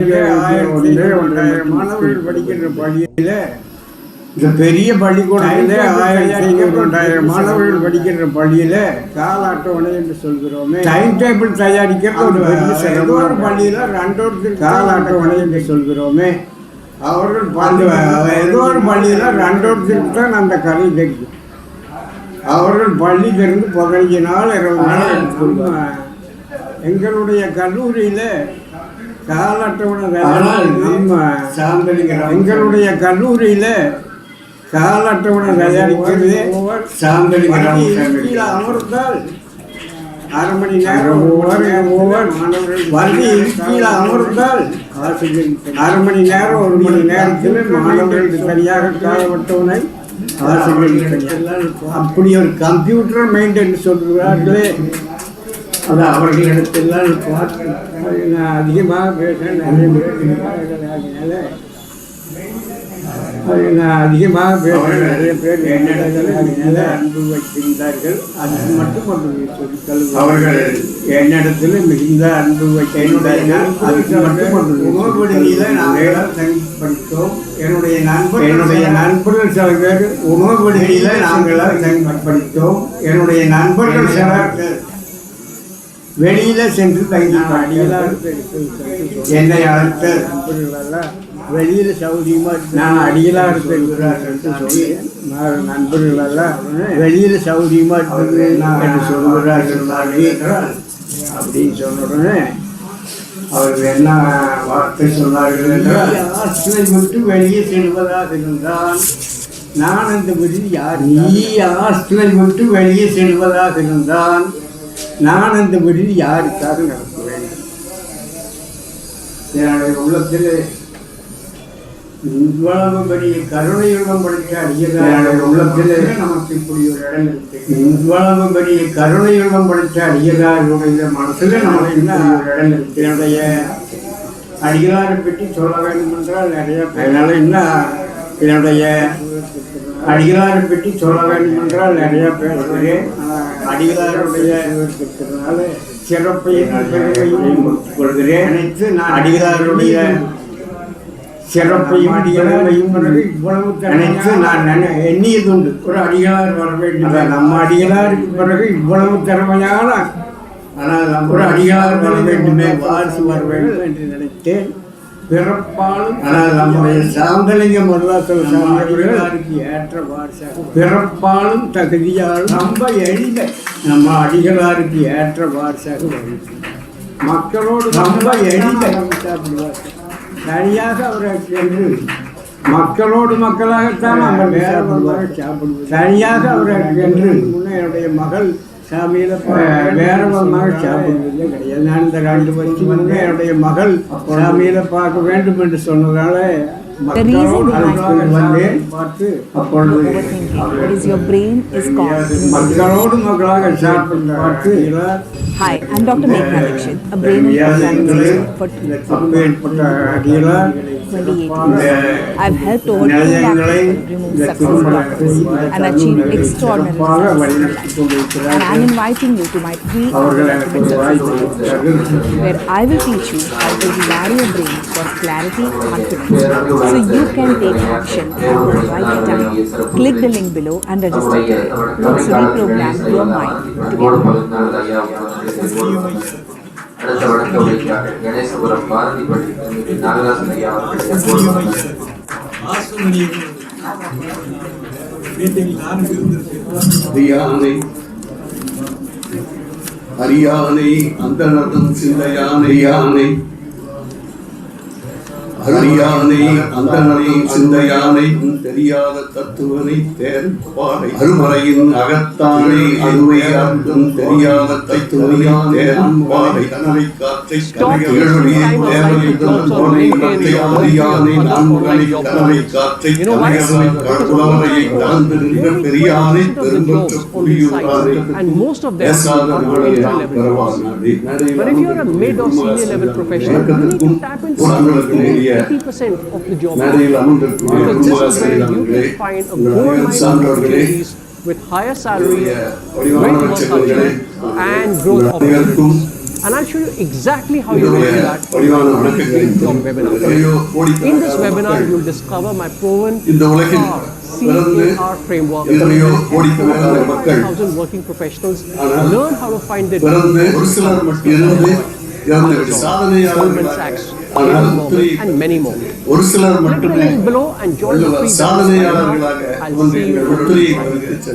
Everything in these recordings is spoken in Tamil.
ஒன்றாயிரம் மாணவர்கள் படிக்கின்ற பள்ளியில் இந்த பெரிய பள்ளிக்கூடத்தில் ஆயிரத்தி ஒன்றாயிரம் மாணவர்கள் படிக்கின்ற பள்ளியில் கால அட்டவணை என்று சொல்கிறோமே. டைம் டேபிள் தயாரிக்கிறது ஒரு பெரிய பள்ளியில் ரெண்டோருக்கு கால அட்டவணை என்று சொல்கிறோமே. அவர்கள் பள்ளி ஏதோ ஒரு பள்ளியில் ரெண்டோருக்கு தான் அந்த கதை தெரியும். அவர்கள் பள்ளி திறந்து பதினஞ்சு நாள் இருபது நாள் எங்களுடைய கல்லூரியில் கால அட்டவணை எங்களுடைய கல்லூரியில் கால அட்டவணை தயாரிக்கிறது சார்ந்தளிக்கிறார் அமர்ந்தால் அரை மணி நேரம் வண்டி கீழே அமர்ந்தால் அரை மணி நேரம் ஒரு மணி நேரத்தில் மாணவர்களுக்கு சரியாக கால அட்டவணை ஆசிரியர்கள் அப்படி ஒரு கம்ப்யூட்டர் மைண்ட் என்று சொல்கிறார்களே அது அவர்களிடத்தெல்லாம் பார்த்து நான் அதிகமாக பேசுகிறேன் நிறைய பேர். அது நான் அதிகமாக பேசுகிறேன் நிறைய பேர் என்னிடத்தில் அன்பு வைக்கின்றார்கள். அது மட்டும் சொல்லிக் அவர்கள் என்னிடத்தில் மிகுந்த அன்பு வைக்கின்றார்கள். அதுக்கு மட்டும் உணவுபடியில் நாங்கள் தங்கி படித்தோம் என்னுடைய நண்பர் என்னுடைய நண்பர்கள் சில பேர் உணவுபடியில் நாங்கள் தங்கி படித்தோம் என்னுடைய நண்பர்கள் சிலர் வெளியில சென்று தங்கி அடிகளார் என்னை அழைத்த வெளியில சௌரியமா நான் அடிகளார் இருக்கிறார் என்று சொன்னேன் நான் நண்பர்களெல்லாம் வெளியில சௌரியமா இருக்கிறது என்று சொல்கிறார்கள் நானே அப்படின்னு சொன்ன உடனே அவர்கள் என்ன வார்த்தை சொன்னார்கள் என்றால் விட்டு வெளியே செல்வதாக இருந்தால் நான் அந்த விடுதி யார்? நீ ஹாஸ்டலை விட்டு வெளியே செல்வதாக இருந்தால் நான் அந்த விடுதி யாருக்காக நடத்துவேன்? என்னுடைய உள்ளத்தில் இவ்வளவு பெரிய கருணையுடன் படித்த அடியதாருடைய உள்ளத்தில் நமக்கு இப்படி ஒரு இடம் இருக்கு. இவ்வளவு பெரிய கருணையுடன் படித்த அடியதாருடைய மனசில் நமக்கு இப்படி ஒரு இடம் இருக்கு. என்னுடைய அடிகளாரை பற்றி சொல்ல வேண்டும் என்றால் நிறைய அதனால இன்னும் என்னுடைய அடிகளாரை பற்றி சொல்ல வேண்டும் என்றால் நிறைய பேசுகிறேன் அடிகளாருடைய சிறப்பையும் கொள்கிறேன் அனைத்து நான் அடிகளாருடைய சிறப்பையும் அடிகளாரையும் இவ்வளவு நினைத்து நான் நினை எண்ணியதுண்டு. ஒரு அடிகளார் வர வேண்டும். நம்ம அடிகளாருக்கு பிறகு இவ்வளவு திறமையான ஆனால் ஒரு அடிகளார் வர வேண்டுமே வாரிசு வர வேண்டும். என்று நினைத்தேன். பிறப்பாலும் ஆனால் நம்முடைய சாந்தலிங்க மருதாசல சாமியாருக்கு ஏற்ற வாரிசாக பிறப்பாலும் தகுதியாலும் ரொம்ப எளித நம்ம அடிகளாருக்கு ஏற்ற வாரிசாக வரும் மக்களோடு ரொம்ப எளித சரியாக அவரை சென்று மக்களோடு மக்களாகத்தான் அவர் வேற சாப்பிடுவோம் சரியாக அவரை சென்று முன்னே என்னுடைய மகள் சாமியில வேற விதமாக சாப்பிடுவதே கிடையாது. நான் இந்த ரெண்டு வருஷம் வந்து என்னுடைய மகள் சாமியில பார்க்க வேண்டும் என்று சொன்னதால. மக்களோடு மக்களாக சாப்பிட்டு பார்த்து Hi, I'm Dr. Meghna Dixit, a brain and expert for 2018. I've helped over 2 lakh remove success blockers and achieve extraordinary results. And I'm inviting you to my free ultimate success where I will teach you how to rewire your brain for clarity, confidence, so you can take action at the right time. Click the link below and register today. Also reprogram your mind to get அடுத்த வணக்க உரைக்காக கணேசபுரம் பாரதி பள்ளி நாகராசன் ஐயா அவர்கள் போடுவார்கள் அறியானை அறியானை அந்த நதம் சிந்தையானை யானை அறியானை அந்த நதம் சிந்தையானை தெரியாத தத்துவனை தேர்ப்பாடை அருமறையின் அகத்தானை அருவை அர்த்தம் தெரியாத தத்துவனை தேர்ப்பாடை கனவை காற்றை கனகவழியை தேவனை தோனை மத்தை அறியானை நான்முகனை கனவை காற்றை கனகவனை புலவரையை தாழ்ந்து நின்ற பெரியானை பெரும்பற்ற புலியூரானை and most of them are 80% of the job. Because this is where you can find a gold mine opportunities with higher salaries, great culture, and growth opportunities. And I'll show you exactly how you do that job webinar. In this webinar, you'll discover my proven CAR, CAR framework. That working professionals learn how to find their goals. Goldman Sachs. And many more. ஒரு சிலர் Click the மட்டுமே link below and join the free. I'll see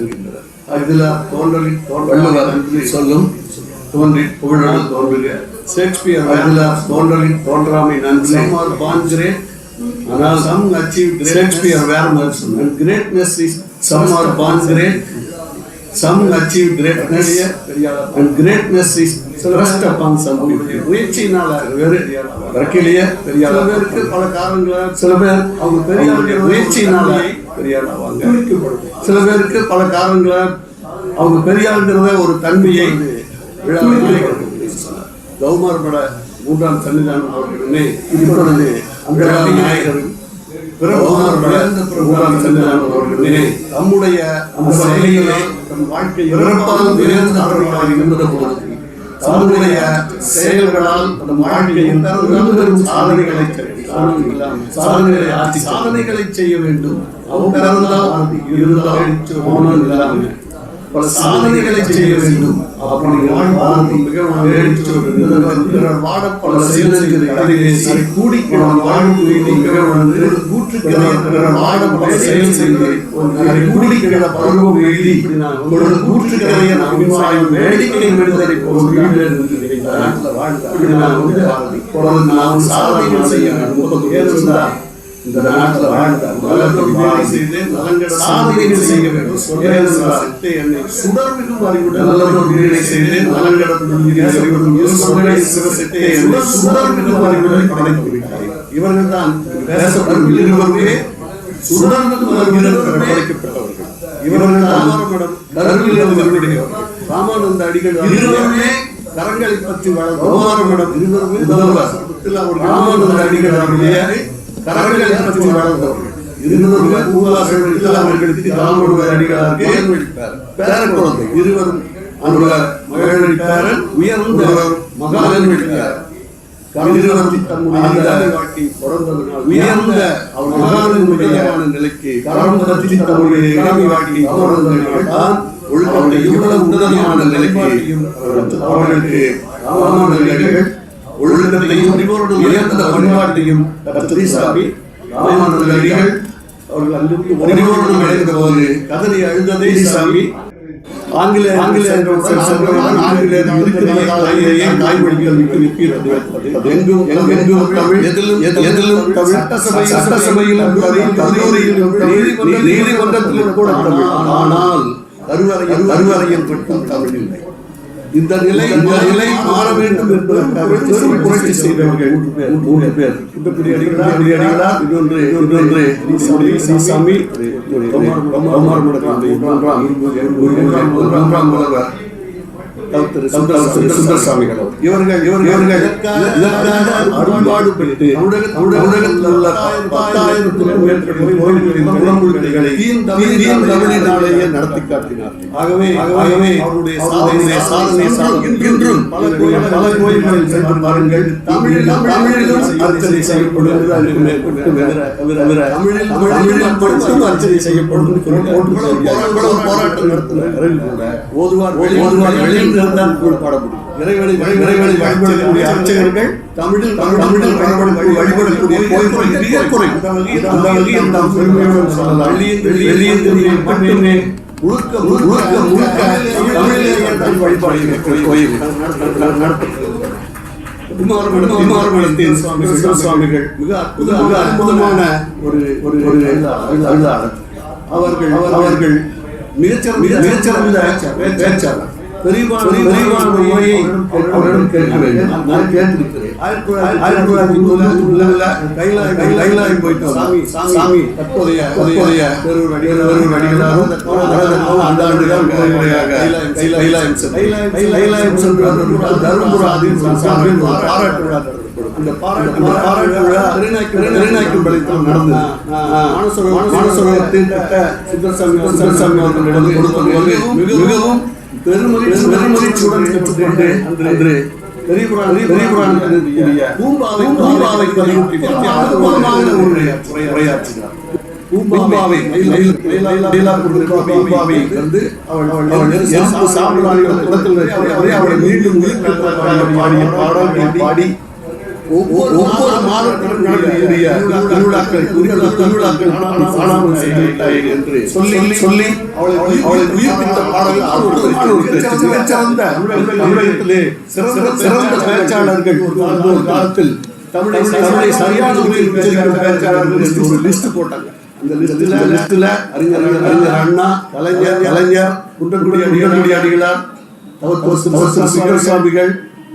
you. அதில் சொல்லும் தோன்றி தோன்றுக. ஷேக்ஸ்பியர் அதில் தோன்றாமை நன்றி. ஆனால் சம் அச்சீவ் ஷேக்ஸ்பியர் வேற மாதிரி சொன்னார். Greatness is some are great some achieve greatness and greatness is thrust upon some முயற்சியினால வேறு வழக்கிலேயே பெரிய சில பேருக்கு பல காரணங்களால் சில பேர் அவங்க பெரிய முயற்சியினால பெரிய ஆவாங்க. சில பேருக்கு பல காரணங்களால் அவங்க பெரியாருங்கிறத ஒரு தன்மையை. கௌமார் பட மூன்றாம் சன்னிதானம் அவர்களுமே இப்பொழுது அந்த நாயகரும் நம்முடைய அந்த செயலிலே தம் வாழ்க்கை பிறப்பால் உயர்ந்த அவர்களாக இருந்த பொழுது தம்முடைய செயல்களால் நம் வாழ்க்கையில் பெரும் சாதனைகளை சாதனைகளை ஆட்சி சாதனைகளை செய்ய வேண்டும். அவன் பிறந்தால் இருந்தால் மௌனம் இல்லாமல் பல சாதனைகளை செய்ய வேண்டும். அப்படி வாழ்வாழ்வு மிகவும் எழுச்சியோடு வாட பல செயல்களை கூடி வாழ்வு மிகவும் செயல் செய்து அதை கூடிக்கிற பருவம் எழுதி ஒரு கூற்றுக்கதையை நாம் வேடிக்கை விடுதலை போல் செய்ய வேண்டும் இந்த நாட்டில் வாழ்ந்தார் செய்து நலங்கள் செய்ய வேண்டும் ஏனென்றால் என்னை சுடர்மிகும் அறிவுடன் நல்லதொரு வீடை செய்து என்னை சுடர்மிகும் அறிவுடன் படைத்து விட்டார் இவர்கள் தான் பேசப்படும் இருவருமே அறிவுடன் படைக்கப்பட்டவர்கள். இவர்கள் தான் ராமானந்த அடிகள் இருவருமே கரங்களை பற்றி வளர்ந்தோமாரமிடம் இருவருமே முதல்வர் ராமானந்த அடிகள் அவருடைய கரங்களை பற்றி வளர்ந்தவர்கள். இருவருமே பூவாசர்கள் அவர்களுக்கு ராமனுடைய அடிகளாக பேரன் குழந்தை இருவரும் அந்த மகளிர் உயர்ந்த மகான். விட்டார் உயர்ந்த அவர் மகானுடைய நிலைக்கு கரம் பற்றி தம்முடைய இளமை வாழ்க்கை தான் ஒழுக்கத்தை இவ்வளவு உன்னதமான நிலைக்கு அவர்களுக்கு ராமானுஜர்கள் ஒழுக்கத்தையும் உயர்ந்த பண்பாட்டையும் கத்திரிசாமி ராமானுஜர்கள் அவர்கள் அங்கிருந்து பரிபூர்ணம் அடைந்த போது கதறி அழுந்ததே சாமி. ஆங்கில எங்கும் எங்கும் தமிழ் எதிலும் எதிலும் தமிழ் சட்டசபை சட்டசபையிலும் கல்லூரியிலும் நீதிமன்றத்திலும் கூட தமிழ் ஆனால் கருவறையில் கருவறையில் மட்டும் தமிழ் இல்லை இந்த நிலை இந்த நிலை மாற வேண்டும் என்பதற்காக பெரும் புரட்சி செய்தவர்கள் மூன்று பேர் இந்த பெரிய அடிகளா பெரிய அடிகளா இன்னொன்று இன்னொன்று சாமி மூன்றாம் மூன்றாம் முதல்வர் சுந்தரசாமிகள் இவர்கள் இவர்கள் இதற்காக அரும்பாடுபட்டு தமிழகத்தில் உள்ள பத்தாயிரத்திற்கும் மேற்பட்ட கோயில்களின் குளங்குழுக்களை தமிழினாலேயே நடத்தி காட்டினார் ஆகவே ஆகவே அவருடைய சாதனை சாதனை இன்றும் பல பல கோயில்களில் சென்று பாருங்கள் தமிழில் தமிழிலும் அர்ச்சனை செய்யப்படுவது தமிழில் தமிழில் மட்டும் அர்ச்சனை செய்யப்படும் போராட்டம் நடத்தின ஓதுவார் ஓதுவார் வெளியில் தான் கூட பாட முடியும் இறைவனை இறைவனை வழிபடக்கூடிய அர்ச்சகர்கள் தமிழில் தமிழில் வழிபடக்கூடிய வழிபடக்கூடிய கோயில்கள் மிக குறை அந்த வகையில் நாம் பெருமையுடன் சொல்லலாம் வெளியே மட்டுமே முழுக்க முழுக்க முழுக்க தமிழிலேயே தான் வழிபாடு கோயில் நடத்தப்படுகிறது குமாரமடத்தின் சுவாமி சுவாமிகள் மிக மிக அற்புதமான ஒரு ஒரு அவர்கள் அவர்கள் மிகச்சிறந்த மிகச்சிறந்த பேச்சாளர் பெரியவான மொழியை அவரிடம் கேட்க வேண்டும். நான் கேட்டிருக்கிறேன். ஆயிரத்தி தொள்ளாயிரத்தி தொண்ணூறுல கைலாய் கைலாய் போயிட்டோம் சாமி சாமி. தற்போதைய அடிகளாரும் அந்த ஆண்டுகள் கைலாயம் கைலாயம் தருமபுராதின் பாராட்டு விழா. அந்த பாராட்டு விழா திருநாய்க்கும் படைத்தல் நடந்தது. மானசரோகத்தின் கட்ட சுந்தரசாமி சுந்தரசாமி அவர்களிடம் மிகவும் பெருமகிழ்ச்சியுடன் பெற்றுக்கொண்டு அன்று பூம்பாவை உரையாற்றினார். பூம்பாவை பூம்பாவை வந்து அவள் அவள் அவளை மீண்டும் பாடிய பாடி ஒவ்வொரு ஒவ்வொரு மாதத்திலும் நடக்கக்கூடிய திருவிழாக்கள் குறிப்பிட்ட திருவிழாக்கள் காணாமல் செய்துவிட்டாய் என்று சொல்லி சொல்லி அவளை அவளை உயிர்ப்பித்த ஒரு. மிகச்சிறந்த தமிழகத்திலே சிறந்த சிறந்த பேச்சாளர்கள் ஒரு காலத்தில் தமிழை தமிழை சரியான முறையில் உச்சரிக்கிற பேச்சாளர்கள் என்று ஒரு லிஸ்ட் போட்டாங்க அந்த லிஸ்ட்ல லிஸ்ட்ல அறிஞர் அறிஞர் அண்ணா கலைஞர் கலைஞர் குன்றக்குடி அடிகள் அடிகளார் தவத்தோசு தவத்தோசு சிவசுவாமிகள்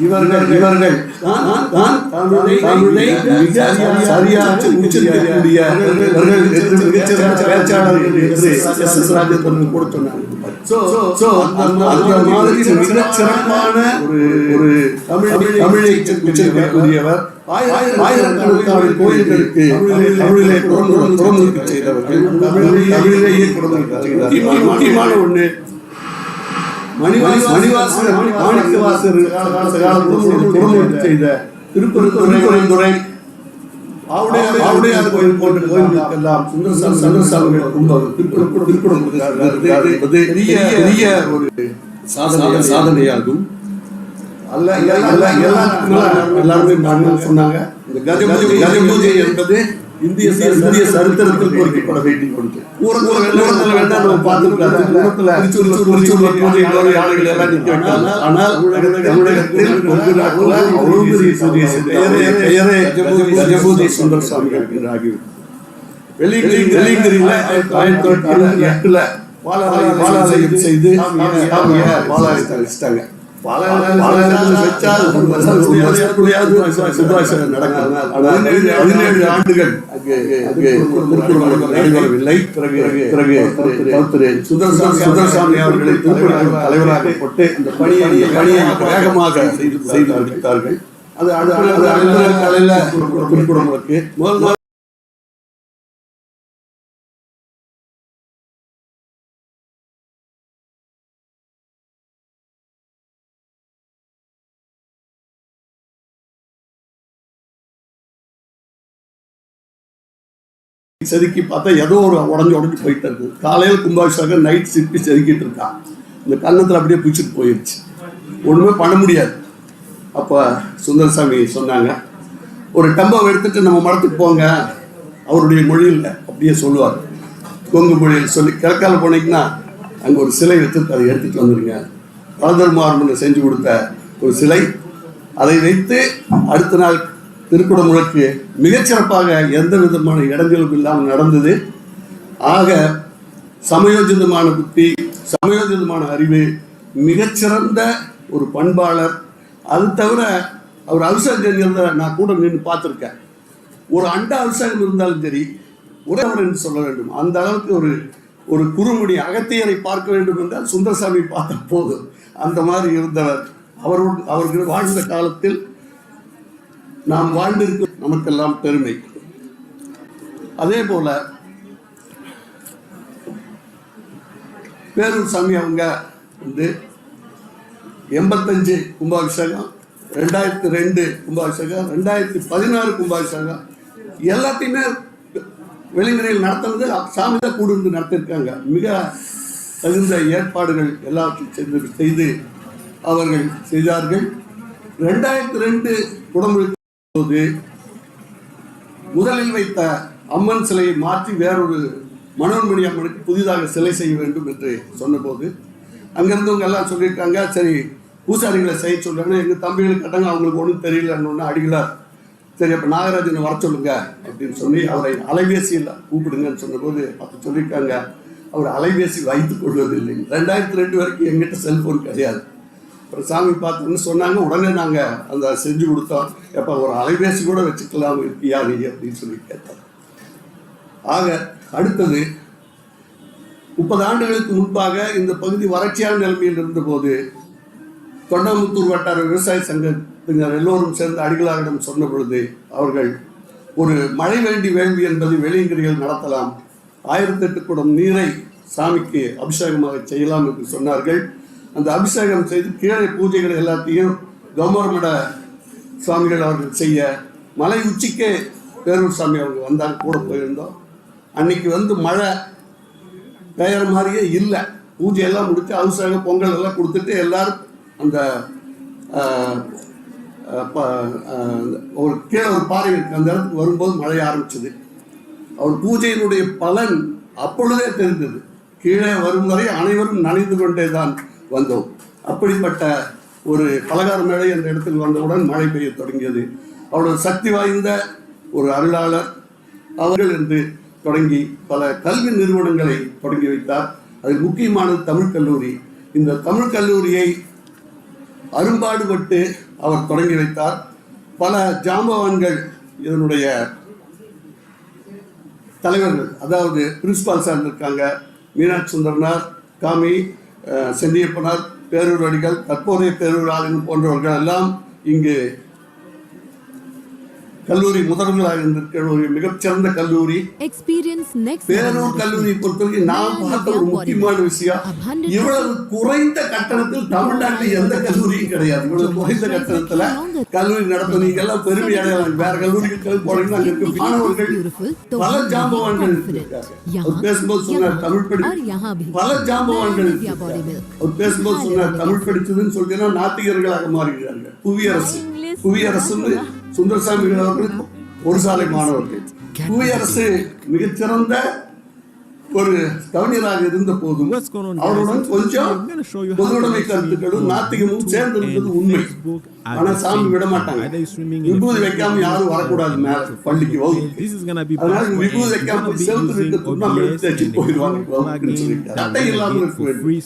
இவர்கள் இவர்கள் தான் தான் தமிழை தமிழை மிக சரியாக உச்சரிக்கக்கூடிய இவர்கள் என்று மிகச்சிறந்த பேச்சாளர்கள் என்று எஸ் எஸ் ராஜேந்திரன் கூட சொன்னாங்க சோ சோ அந்த அந்த மாதிரி மிகச் சிறப்பான ஒரு ஒரு தமிழ் தமிழை உச்சரிக்கக்கூடியவர் ஆயிரக்கணக்கான கோயில்களுக்கு தமிழிலே குரல் குரல் செய்தவர்கள் தமிழிலே தமிழிலேயே குரல் முக்கியமான ஒண்ணு மணிவாச மணிவாசர் மாணிக்கவாசர் காலத்தில் குரல் செய்த திருப்பரந்துரை ஆவுடையார் கோயில் போன்ற கோயில்களுக்கெல்லாம் சுந்தரசாமி சுந்தரசாமிகள் கும்பம் திருக்குறள் திருக்குறள் பெரிய ஒரு சாதனை சாதனையாகும். அல்ல எல்லாருமே சொன்னாங்க. இந்த கஜபூஜை கஜபூஜை என்பது இந்திய இந்திய சரித்திரத்தில் பொறிக்கப்பட வேண்டிய ஒன்று ஊரத்துல வேண்டாம் நம்ம பார்த்துருக்காங்க ஊரத்துல திருச்சூர்ல திருச்சூர்ல பூஜைகளோட யானைகள் எல்லாம் நிற்க வைக்கலாம் ஆனால் தமிழகத்தில் பெயரே கஜபூஜை சுந்தர என்று ஆகிவிடும் வெளிங்கிரி வெளிங்கிரியில ஆயிரத்தி தொள்ளாயிரத்தி எட்டுல பாலாலயம் செய்து பாலாலயத்தை வச்சுட்டாங்க பதினேழு ஆண்டுகள் அங்கே அங்கே திருக்குறள் நடைபெறவில்லை பிறகு பிறகு திரு சுந்தரசாமி அவர்களை திருக்குறள் தலைவராக போட்டு அந்த பணியை பணியை வேகமாக செய்து செய்து முடித்தார்கள் அது அது அது முதல் செதுக்கி பார்த்தா ஏதோ ஒரு உடஞ்சி உடஞ்சி போயிட்டு இருக்கு காலையில் கும்பாபிஷேகம் நைட் சிற்பி செதுக்கிட்டு இருக்கான். இந்த கன்னத்தில் அப்படியே பிடிச்சிட்டு போயிடுச்சு ஒன்றுமே பண்ண முடியாது. அப்போ சுந்தரசாமி சொன்னாங்க ஒரு டம்பாவை எடுத்துட்டு நம்ம மரத்துக்கு போங்க. அவருடைய மொழியில் அப்படியே சொல்லுவார். கொங்கு மொழியில் சொல்லி கிழக்கால போனீங்கன்னா அங்கே ஒரு சிலை வைத்து அதை எடுத்துட்டு வந்துடுங்க வளர்தர்மார்மன் செஞ்சு கொடுத்த ஒரு சிலை. அதை வைத்து அடுத்த நாள் திருக்குடமுழுக்கு மிகச்சிறப்பாக எந்த விதமான இடங்களும் இல்லாமல் நடந்தது. ஆக சமயோஜிதமான புத்தி சமயோஜிதமான அறிவு மிகச்சிறந்த ஒரு பண்பாளர். அது தவிர அவர் அபிஷேகங்கிறத நான் கூட நின்று பார்த்துருக்கேன். ஒரு அண்ட அபிஷேகம் இருந்தாலும் சரி உறவர் என்று சொல்ல வேண்டும். அந்த அளவுக்கு ஒரு ஒரு குறுமுடி அகத்தியரை பார்க்க வேண்டும் என்றால் சுந்தரசாமி பார்த்த போதும் அந்த மாதிரி இருந்தவர். அவர் அவர்கள் வாழ்ந்த காலத்தில் நாம் வாழ்ந்திருக்கும் நமக்கெல்லாம் பெருமை. அதே போல பேரூர் சாமி அவங்க வந்து எண்பத்தஞ்சு கும்பாபிஷேகம் ரெண்டாயிரத்தி ரெண்டு கும்பாபிஷேகம் ரெண்டாயிரத்தி பதினாறு கும்பாபிஷேகம் எல்லாத்தையுமே வெளிமுறையில் நடத்துனது சாமி தான் கூடு நடத்திருக்காங்க. மிக தகுந்த ஏற்பாடுகள் எல்லாவற்றையும் செய்து செய்து அவர்கள் செய்தார்கள். ரெண்டாயிரத்தி ரெண்டு உடம்பு போது முதலில் வைத்த அம்மன் சிலையை மாற்றி வேறொரு மனோன்மணி அம்மனுக்கு புதிதாக சிலை செய்ய வேண்டும் என்று சொன்னபோது அங்கிருந்தவங்க எல்லாம் சொல்லியிருக்காங்க சரி பூசாரிகளை செய்ய சொல்றாங்க எங்கள் தம்பிகளுக்கு கட்டாங்க அவங்களுக்கு ஒன்றும் தெரியலன்னு ஒன்று அடிகளார் சரி அப்போ நாகராஜனை வர சொல்லுங்க அப்படின்னு சொல்லி அவரை அலைபேசியில் கூப்பிடுங்கன்னு சொன்னபோது அப்போ சொல்லியிருக்காங்க அவர் அலைபேசி வைத்து கொள்வதில்லை. ரெண்டாயிரத்தி ரெண்டு வரைக்கும் எங்கிட்ட செல்ஃபோன் கிடையாது. அப்புறம் சாமி பார்த்தோன்னு சொன்னாங்க. உடனே நாங்கள் அந்த செஞ்சு கொடுத்தோம். எப்போ ஒரு அலைபேசி கூட வச்சுக்கலாம் இருக்கியா நீ அப்படின்னு சொல்லி கேட்டோம் ஆக அடுத்தது முப்பது ஆண்டுகளுக்கு முன்பாக இந்த பகுதி வறட்சியான நிலைமையில் இருந்தபோது தொண்டமுத்தூர் வட்டார விவசாய சங்கத்தினர் எல்லோரும் சேர்ந்து அடிகளாரிடம் சொன்ன பொழுது அவர்கள் ஒரு மழை வேண்டி வேள்வி என்பது வெளியங்கிரிகள் நடத்தலாம். ஆயிரத்தி எட்டு குடம் நீரை சாமிக்கு அபிஷேகமாக செய்யலாம் என்று சொன்னார்கள். அந்த அபிஷேகம் செய்து கீழே பூஜைகள் எல்லாத்தையும் கௌமரமட சுவாமிகள் அவர்கள் செய்ய மலை உச்சிக்கே பேரூர் சாமி அவங்க வந்தாங்க கூட போயிருந்தோம். அன்னைக்கு வந்து மழை பெயர் மாதிரியே இல்லை. பூஜையெல்லாம் முடித்து அபிஷேகம் பொங்கல் எல்லாம் கொடுத்துட்டு எல்லாரும் அந்த ப- ஒரு கீழே ஒரு பாறை இருக்கு அந்த இடத்துக்கு வரும்போது மழை ஆரம்பிச்சது. அவர் பூஜையினுடைய பலன் அப்பொழுதே தெரிந்தது. கீழே வரும் வரை அனைவரும் நனைந்து கொண்டே தான் வந்தோம். அப்படிப்பட்ட ஒரு பலகார மேடை என்ற இடத்தில் வந்தவுடன் மழை பெய்ய தொடங்கியது. அவருடைய சக்தி வாய்ந்த ஒரு அருளாளர் அவர்கள் என்று தொடங்கி பல கல்வி நிறுவனங்களை தொடங்கி வைத்தார். அதில் முக்கியமானது தமிழ் கல்லூரி. இந்த தமிழ் கல்லூரியை அரும்பாடுபட்டு அவர் தொடங்கி வைத்தார். பல ஜாம்பவான்கள் இதனுடைய தலைவர்கள் அதாவது பிரின்சிபால் சார் இருக்காங்க மீனாட்சி சுந்தரனார் காமி சென்னியப்பனார் பேரூர் அடிகள் தற்போதைய பேரூர் ஆளுநர் போன்றவர்கள் எல்லாம் இங்கு கல்லூரி முதல்வர்களாக இருந்திருக்கிற மிகச்சிறந்த கல்லூரி. வேறொரு கல்லூரியை பொறுத்தவரைக்கும் நான் பார்த்த ஒரு முக்கியமான விஷயம் இவ்வளவு குறைந்த கட்டணத்தில் தமிழ்நாட்டில் எந்த கல்லூரியும் கிடையாது. இவ்வளவு குறைந்த கட்டணத்துல கல்லூரி நடத்த நீங்க எல்லாம் பெருமை அடையலாம் வேற கல்லூரிகளுக்கு போனீங்கன்னா அங்க மாணவர்கள் பல ஜாம்பவான்கள் இருக்காங்க. பேசும்போது சொன்னார் தமிழ் படிப்பு பல ஜாம்பவான்கள் அவர் பேசும்போது சொன்னார் தமிழ் படிச்சதுன்னு சொல்லி நாத்திகர்களாக மாறுகிறார்கள் புவியரசு. புவியரசுன்னு சுந்தரசாமி அவர்கள் ஒரு சாலை மாணவர்கள் புவியரசு மிகச்சிறந்த ஒரு கவிஞராக இருந்த போதும்? அவருடன் கொஞ்சம் பொதுவுடைமை கருத்துக்களும் நாத்திகமும் YouTube சேர்ந்து இருந்தது and உண்மை ஆனா சாமி விட. மாட்டாங்க விபூதி வைக்காம யாரும் வரக்கூடாது பள்ளிக்கு அதனால விபூதி வைக்காம செலுத்து வைக்க போயிடுவாங்க சட்டை.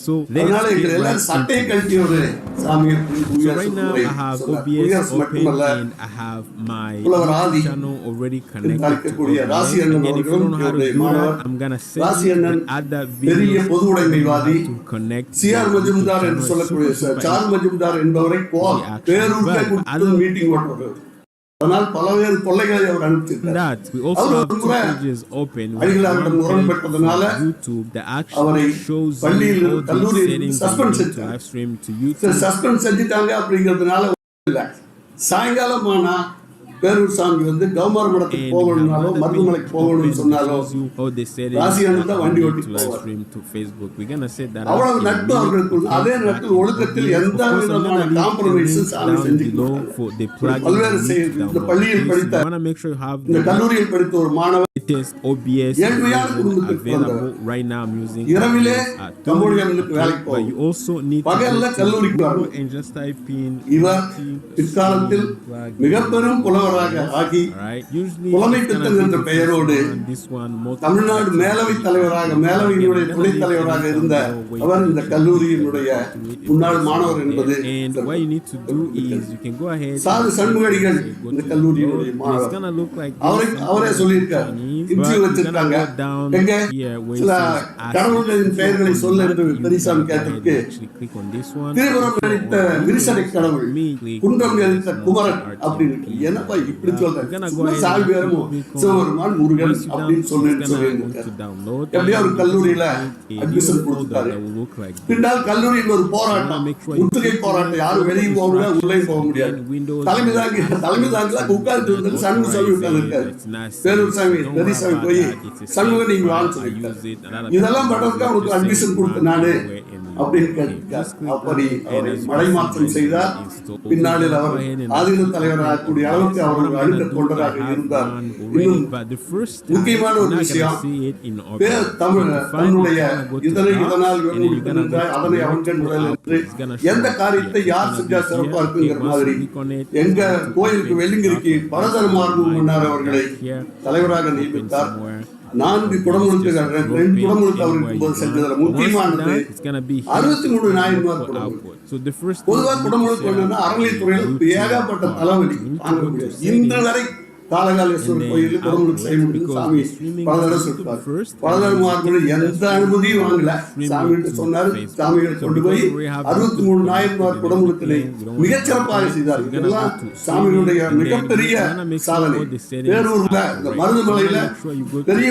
So அதனால get எல்லாரும் சட்டையை கழட்டி ஒரு சாமியை மட்டுமல்ல புலவர் ஆதி. ராசி அண்ணன் அவர்களும் ராசி அண்ணன் பெரிய பொது உடைமைவாதி சிஆர் மஜும்தார். என்று சொல்லக்கூடிய சார் மஜும்தார் என்பவரை மீட்டிங் அதனால் பல்வேறு அவர் பெற்றதுனால அவரை பள்ளியில் கல்லூரியில் சஸ்பெண்ட் செஞ்சுட்டாங்க அப்படிங்கிறதுனால சாயங்காலம் ஆனா பேரூர் சாமி வந்து கௌமார மடத்துக்கு போகணும்னாலோ மருதுமலைக்கு போகணும்னு சொன்னாலோ ராசி அண்ணன் தான் வண்டி ஓட்டி போவார். அவ்வளவு நட்பு. அவர்களுக்கு. அதே in ஒழுக்கத்தில். எந்த விதமான காம்ப்ரமைஸும் சாமி down செஞ்சுக்க below மாட்டாங்க. for the plugin பல்வேறு இந்த. பள்ளியில் படித்த இந்த கல்லூரியில் படித்த ஒரு மாணவர் ஏழ்மையான version குடும்பத்துக்கு available right now. I'm using இரவிலே கம்போடியாவுக்கு வேலைக்கு you also need to பகல்ல கல்லூரிக்கு and just type in இவர் பிற்காலத்தில் மிக பெரும் புலவராக ஆகி புலமை பித்தன் என்ற பெயரோடு தமிழ்நாடு மேலவை தலைவராக மேலவையினுடைய துணைத் தலைவராக இருந்த அவர் இந்த கல்லூரியினுடைய முன்னாள் மாணவர் என்பது சாது சண்முகடிகள் இந்த கல்லூரியினுடைய மாணவர். அவரை சொல்லியிருக்கார். இன்டர்வியூ வச்சிருக்காங்க. எங்க? சில கடவுள்களின் பெயர்களை. சொல்ல என்று பெரியசாமி one. திருபுரம் நடித்த விரிசடை கடவுள். குன்றம் நடித்த குமரன் அப்படின்னு என்னப்பா இப்படி சொல்றேன். சிவபெருமான் முருகன் அப்படின்னு சொல்லுன்னு சொல்லியிருக்காரு எப்படியோ ஒரு கல்லூரியில அட்மிஷன் கொடுத்துட்டாரு. பின்னால் கல்லூரியில் ஒரு போராட்டம். முற்றுகை போராட்டம். யாரும் வெளியே போக முடியாது உள்ளே போக முடியாது. தலைமை தாங்கி தலைமை தாங்கி உட்கார்ந்து இருந்தது சண்முக சாமி உட்கார்ந்து இருக்காரு. பேரூர் சாமி பெரியசாமி போய் சண்முக நீங்க சொல்லியிருக்காரு இதெல்லாம் பண்றதுக்கு அவனுக்கு அட்மிஷன் கொடுத்த நானு அப்படின்னு கேட்டிருக்கார் அப்படி அவரை மடைமாற்றம் செய்தார். பின்னாளில் அவர் ஆதீன தலைவராகக்கூடிய அளவுக்கு அவர் அழுத்த தொண்டராக இருந்தார். இன்னும் முக்கியமான ஒரு விஷயம் தமிழ் தன்னுடைய இதனை இதனால் அதனை அவன்கள் முதல் என்று எந்த காரியத்தை யார் செஞ்சா சிறப்பா இருக்குங்கிற மாதிரி எங்க கோயிலுக்கு வெள்ளிங்கிரிக்கு பரதரமார்பு மன்னார் அவர்களை தலைவராக நியமித்தார். நான்கு குடமுழுக்கு ரெண்டு குடமுழுக்கு அவர் இருக்கும்போது செஞ்சதுல முக்கியமானது அறுபத்தி மூணு நாயன்மார் குடமுழுக்கு. பொதுவா குடமுழுக்கு என்னன்னா அறநிலைத்துறையில் ஏகப்பட்ட தலைவலி முடியாது இன்று வரை காலகாலேஸ்வரர் கோயிலில் குடமுழுக்கு செய்ய முடியும் சாமி பல தடவை சொல்லிட்டார் பல தடவை எந்த அனுமதியும் வாங்கல. சாமி சொன்னாரு சாமிகளை கொண்டு போய் அறுபத்தி மூணு நாயன்மார் குடமுழுக்கினை மிகச்சிறப்பாக செய்தார். இதெல்லாம் சாமிகளுடைய மிகப்பெரிய சாதனை. பேரூர்ல இந்த மருதுமலையில பெரிய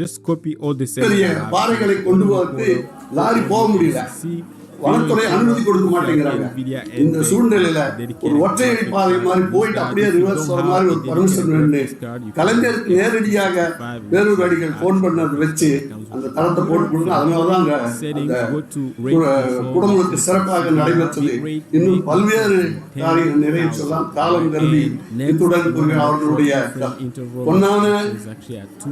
just copy all the பெரிய settings. பாறைகளை கொண்டு போவதற்கு லாரி போக முடியல. வனத்துறை அனுமதி கொடுக்க மாட்டேங்கிறாங்க. இந்த சூழ்நிலையில ஒரு ஒற்றையடி பாதை மாதிரி போயிட்டு அப்படியே ரிவர்ஸ் வர மாதிரி ஒரு பர்மிஷன் வேணும்னு கலைஞருக்கு நேரடியாக வேலூர் அடிகள் போன் பண்ணதை வச்சு அந்த தளத்தை போட்டு கொடுங்க. அதனாலதான் அந்த கு- குடமுழுக்கு சிறப்பாக நடைபெற்றது. இன்னும் பல்வேறு காரியங்கள் நிறைவேற்றலாம். காலம் கருதி இத்துடன் அவர்களுடைய பொன்னான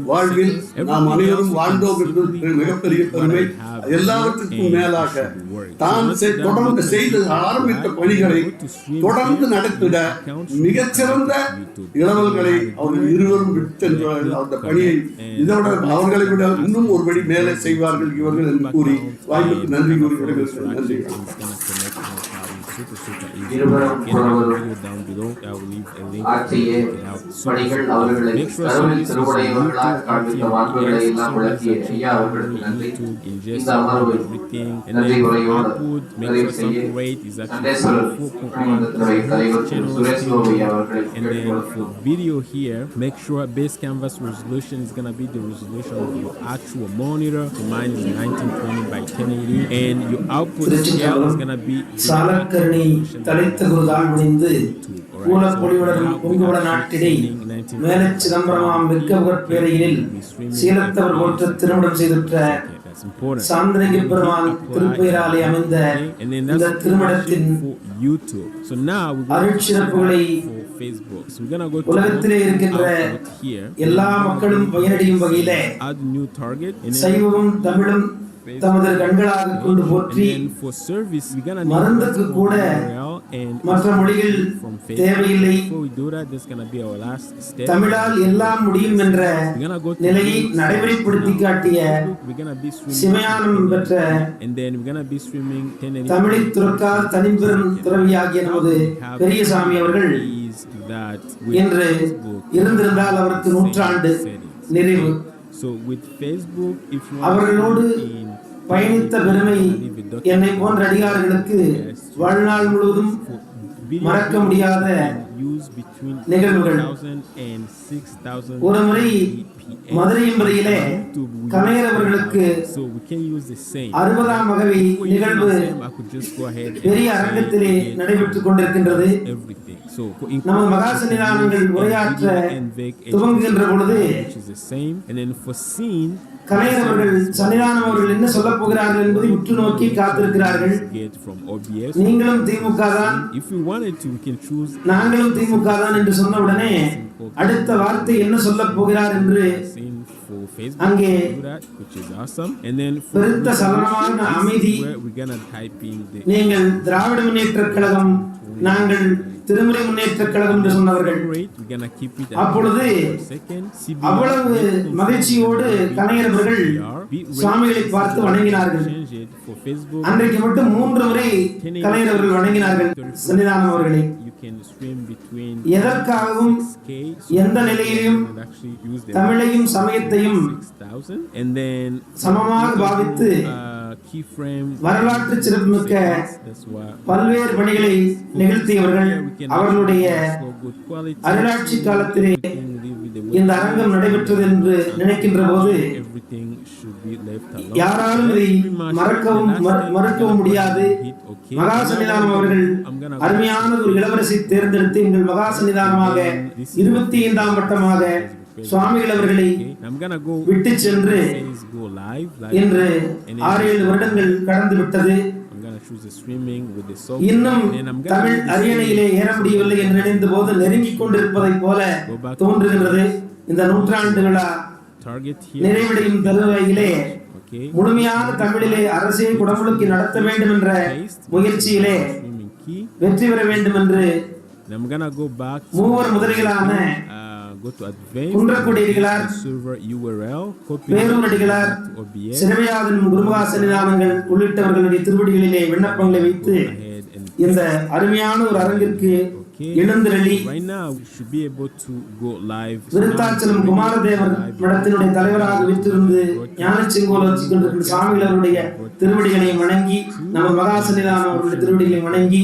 வாழ்வில் நாம் அனைவரும் வாழ்ந்தோம் என்பது மிகப்பெரிய பெருமை. எல்லாவற்றுக்கும் மேலாக தான் தொடர்ந்து செய்து ஆரம்பித்த பணிகளை தொடர்ந்து நடத்திட மிகச்சிறந்த இளவல்களை அவர்கள் இருவரும் விட்டு சென்றார்கள் அந்த பணியை இதோட அவர்களை விட இன்னும் ஒரு படி மேலே செய்வார்கள் இவர்கள் என்று கூறி வாய்ப்புக்கு நன்றி கூறி விடைபெறுகிறேன். நன்றி. இருவரும் ஒருவரும் ஆற்றிய பணிகள் அவர்களை கருவில் திருவுடையவர்களாக காண்பித்த வாக்குகளை எல்லாம் விளக்கிய ஐயா அவர்களுக்கு நன்றி இந்த அமர்வு நன்றி உரையோடு நிறைவு செய்ய சண்டேஸ்வரர் மன்றத்தினுடைய தலைவர் திரு சுரேஷ் கோபி அவர்களை And then கேட்டுக்கொள்கிறோம் for video here, make sure base canvas resolution is gonna be the resolution of your actual monitor. So mine is 1920 by 1080, and your output scale is gonna be the சாலக்கரணி தளித்த குருதால் முடிந்து கூலப்பொழிவுடன் பொங்குவட நாட்டிடை மேல சிதம்பரமாம் விற்கவர் பேரையில் சீலத்தவர் போற்ற திருமணம் செய்துற்ற பெருமான் திருப்பெயராலே அமைந்த இந்த திருமணத்தின் அருட்சிறப்புகளை உலகத்திலே இருக்கின்ற. எல்லா மக்களும் பயனடையும் வகையிலே சைவமும் தமிழும் தமது கண்களாக கொண்டு போற்றி மருந்துக்கு கூட மற்ற மொழிகள். தேவையில்லை. தமிழால் எல்லாம் முடியும் என்ற நிலையை நடைமுறைப்படுத்தி காட்டிய. சிவஞானம் பெற்ற And then we're gonna be swimming 1080. தமிழை துறக்கார் தனிப்பெரும் துறவியாகிய நமது பெரியசாமி அவர்கள் இன்று இருந்திருந்தால் அவருக்கு நூற்றாண்டு நிறைவு So with Facebook, if you to in பயணித்த பெருமை என்னை போன்ற அடிகார்களுக்கு வாழ்நாள் முழுவதும் மறக்க முடியாத நிகழ்வுகள். 1000 and 6000 ஒரு முறை மதுரையம்பதியிலே கலைஞர் அவர்களுக்கு அறுபதாம் வகை நிகழ்வு பெரிய அரங்கத்திலே நடைபெற்றுக் கொண்டிருக்கின்றது நமது மகாசனிதானங்கள் உரையாற்ற துவங்குகின்ற பொழுது கலைஞர் அவர்கள் சன்னிதானம் அவர்கள் என்ன சொல்லப் போகிறார்கள் என்பதை உற்று நோக்கி காத்திருக்கிறார்கள். நீங்களும் திமுக தான் நாங்களும் திமுக தான் என்று சொன்ன உடனே அடுத்த வார்த்தை என்ன சொல்லப் போகிறார் என்று. அங்கே பெருத்த சலனமான அமைதி நீங்கள் திராவிட முன்னேற்றக் கழகம் நாங்கள் திருமுறை முன்னேற்ற கழகம் என்று சொன்னவர்கள். அப்பொழுது அவ்வளவு மகிழ்ச்சியோடு கலைஞர்கள் சுவாமிகளை பார்த்து வணங்கினார்கள். அன்றைக்கு மட்டும் மூன்று முறை கலைஞர்கள் வணங்கினார்கள். சன்னிதானம் அவர்களை. எதற்காகவும் 6K எந்த நிலையிலும் தமிழையும் சமயத்தையும் 6000 and then சமமாக பாவித்து uh. வரலாற்று சிறப்புமிக்க பல்வேறு பணிகளை நிகழ்த்தியவர்கள் அவர்களுடைய. அருளாட்சி காலத்திலே இந்த அரங்கம் நடைபெற்றது என்று நினைக்கின்ற போது யாராலும் இதை மறக்கவும் மறுக்கவும் முடியாது மகாசன்னிதானம் அவர்கள் அருமையான ஒரு இளவரசி தேர்ந்தெடுத்து எங்கள் மகாசன்னிதானமாக இருபத்தி ஐந்தாம் வட்டமாக சுவாமிகள் அவர்களை விட்டு சென்று இன்று ஆறு ஏழு வருடங்கள் கடந்து விட்டது இன்னும் தமிழ் அரியணையிலே ஏற முடியவில்லை என்று நினைந்த போது நெருங்கிக் கொண்டிருப்பதைப் போல தோன்றுகின்றது இந்த நூற்றாண்டு விழா. நிறைவடையும் தருவாயிலே. முழுமையான தமிழிலே அரசே குடமுழுக்கி நடத்த வேண்டும் என்ற முயற்சியிலே. வெற்றி பெற வேண்டும் என்று மூவர் முதலிகளான uh, go to advanced குன்றக்குடியடிகளார் server URL. Copy பேரூரடிகளார் to OBS. சிறுவையாதன் குருமகா சன்னிதானங்கள் உள்ளிட்டவர்களுடைய திருவடிகளிலே விண்ணப்பங்களை வைத்து இந்த அருமையான ஒரு அரங்கிற்கு எழுந்திரளி. விருத்தாச்சலம் குமாரதேவர் மடத்தினுடைய தலைவராக வீற்றிருந்து ஞான செங்கோல் வச்சுக் கொண்டிருக்கிற சாமிகள் அவருடைய திருவடிகளை வணங்கி நம்ம மகா சன்னிதானம் அவருடைய திருவடிகளை வணங்கி.